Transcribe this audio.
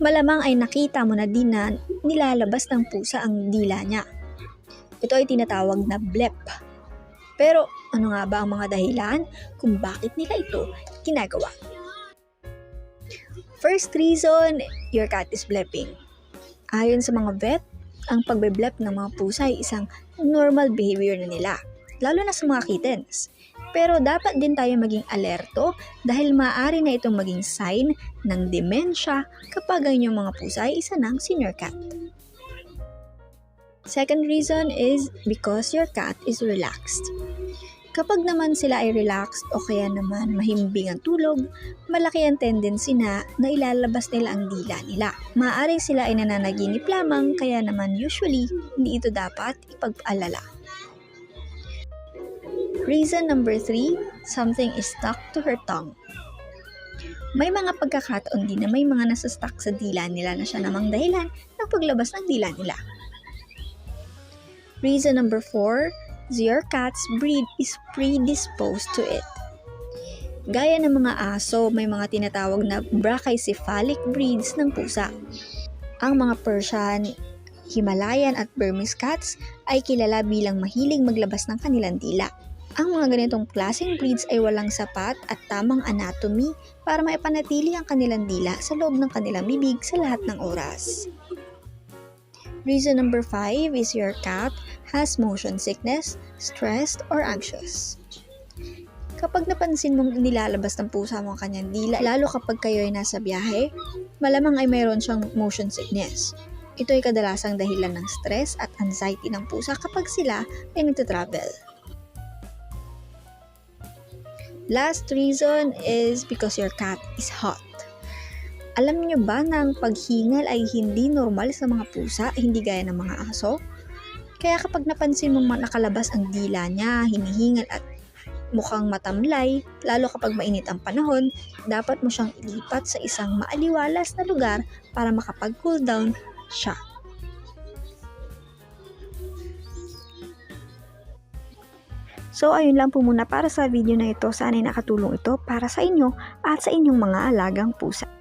malamang ay nakita mo na din na nilalabas ng pusa ang dila niya. Ito ay tinatawag na blep. Pero ano nga ba ang mga dahilan kung bakit nila ito ginagawa? First reason, your cat is blepping. Ayon sa mga vet, ang pagbe-blep ng mga pusa ay isang normal behavior na nila, lalo na sa mga kittens. Pero dapat din tayo maging alerto dahil maaari na itong maging sign ng demensya kapag ang inyong mga pusa ay isa ng senior cat. Second reason is because your cat is relaxed. Kapag naman sila ay relaxed o kaya naman mahimbing ang tulog, malaki ang tendency na na ilalabas nila ang dila nila. Maaaring sila ay nananaginip lamang kaya naman usually hindi ito dapat ipag-alala. Reason number 3, something is stuck to her tongue. May mga pagkakataon din na may mga nasa stuck sa dila nila na siya namang dahilan ng paglabas ng dila nila. Reason number 4, your cat's breed is predisposed to it. Gaya ng mga aso, may mga tinatawag na brachycephalic breeds ng pusa. Ang mga Persian, Himalayan at Burmese cats ay kilala bilang mahilig maglabas ng kanilang dila. Ang mga ganitong klaseng breeds ay walang sapat at tamang anatomy para maipanatili ang kanilang dila sa loob ng kanilang bibig sa lahat ng oras. Reason number 5 is your cat has motion sickness, stressed, or anxious. Kapag napansin mong nilalabas ng pusa mo ang kanyang dila, lalo kapag kayo ay nasa biyahe, malamang ay mayroon siyang motion sickness. Ito ay kadalasang dahilan ng stress at anxiety ng pusa kapag sila ay nagtatravel. Last reason is because your cat is hot. Alam niyo ba na ang paghingal ay hindi normal sa mga pusa, hindi gaya ng mga aso? Kaya kapag napansin mong nakalabas ang dila niya, hinihingal at mukhang matamlay, lalo kapag mainit ang panahon, dapat mo siyang ilipat sa isang maaliwalas na lugar para makapag-cool down siya. So ayun lang po muna para sa video na ito. Sana'y nakatulong ito para sa inyo at sa inyong mga alagang pusa.